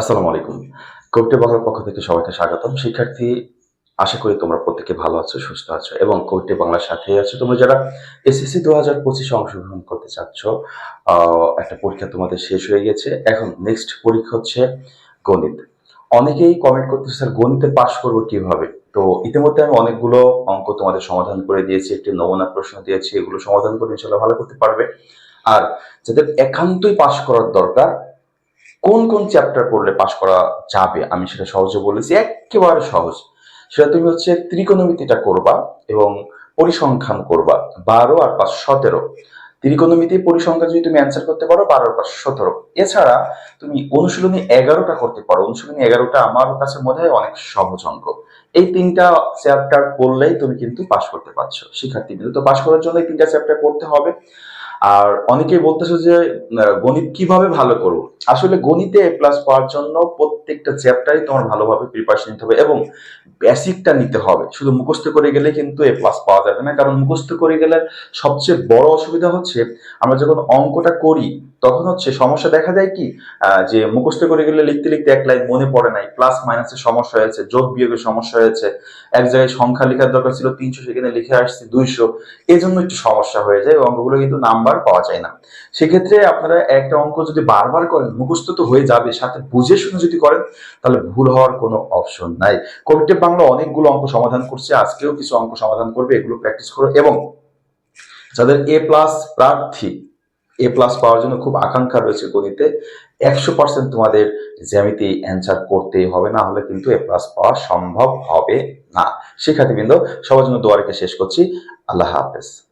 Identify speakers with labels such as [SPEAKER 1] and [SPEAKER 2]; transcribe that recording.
[SPEAKER 1] আসসালামু আলাইকুম। কবিতা বাংলার পক্ষ থেকে সবাইকে স্বাগতম। শিক্ষার্থী, আশা করি তোমরা প্রত্যেকে ভালো আছো, সুস্থ আছো এবং কবিতা বাংলার সাথে আছো। তোমরা যারা এসএসসি দু হাজার পঁচিশে অংশগ্রহণ করতে চাচ্ছ একটা পরীক্ষা তোমাদের শেষ হয়ে গেছে। এখন নেক্সট পরীক্ষা হচ্ছে গণিত। অনেকেই কমেন্ট করতেছে, স্যার, গণিতে পাশ করব কীভাবে? তো ইতিমধ্যে আমি অনেকগুলো অঙ্ক তোমাদের সমাধান করে দিয়েছি, একটি নমুনা প্রশ্ন দিয়েছি, এগুলো সমাধান করে ইনশাল্লাহ ভালো করতে পারবে। আর যাদের একান্তই পাশ করার দরকার কোন কোন চ্যাপ্টার পড়লে পাশ করা যাবে, আমি সেটা সহজে বলেছি, একেবারে সহজ। সেটা তুমি হচ্ছে ত্রিকোণমিতিটা করবা এবং পরিসংখ্যান করবা, বারো আর পাঁচ সতেরো। ত্রিকোণমিতি পরিসংখ্যান যদি তুমি অ্যান্সার করতে পারো, বারো আর পাঁচ সতেরো। এছাড়া তুমি অনুশীলনী এগারোটা করতে পারো। অনুশীলনী এগারোটা আমার কাছে মনে হয় অনেক সহজ অঙ্ক। এই তিনটা চ্যাপ্টার পড়লেই তুমি কিন্তু পাশ করতে পারছ। শিক্ষার্থী কিন্তু তো পাশ করার জন্য এই তিনটা চ্যাপ্টার পড়তে হবে। আর অনেকেই বলতেছে যে গণিত কীভাবে ভালো করব? আসলে গণিতে এ প্লাস পাওয়ার জন্য প্রত্যেকটা চ্যাপ্টারই তোমার ভালোভাবে প্রিপারেশন নিতে হবে এবং বেসিকটা নিতে হবে। শুধু মুখস্থ করে গেলে কিন্তু এ প্লাস পাওয়া যাবে না। কারণ মুখস্থ করে গেলে সবচেয়ে বড় অসুবিধা হচ্ছে, আমরা যখন অঙ্কটা করি, তখন হচ্ছে সমস্যা দেখা যায় কি? যে মুখস্থ করে গেলে লিখতে লিখতে এক লাইন মনে পড়ে নাই। প্লাস মাইনাসের সমস্যা হয়েছে, যোগ বিয়োগের সমস্যা হয়েছে। এক জায়গায় সংখ্যা লেখার দরকার ছিল তিনশো, সেখানে লিখে আসছে দুইশো। এই জন্য একটু সমস্যা হয়ে যায়। অঙ্কগুলো কিন্তু নাম্বার পাওয়া যায় না। সেক্ষেত্রে আপনারা একটা অঙ্ক যদি বারবার করেন, মুখস্থ তো হয়ে যাবে, সাথে বুঝে শুনে যদি করেন, তাহলে ভুল হওয়ার কোনো অপশন নাই। কবিটেপ বাংলা অনেকগুলো অঙ্ক সমাধান করছে, আজকেও কিছু অঙ্ক সমাধান করবে, এগুলো প্র্যাকটিস করো এবং যাদের এ প্লাস প্রার্থী এ প্লাস পাওয়ার জন্য খুব আকাঙ্ক্ষা রয়েছে গণিতে, একশো পার্সেন্ট তোমাদের জ্যামিতি অ্যান্সার করতেই হবে, না হলে কিন্তু এ প্লাস পাওয়া সম্ভব হবে না। শিক্ষার্থীবৃন্দ, সবার জন্য দোয়া রেখে শেষ করছি। আল্লাহ হাফেজ।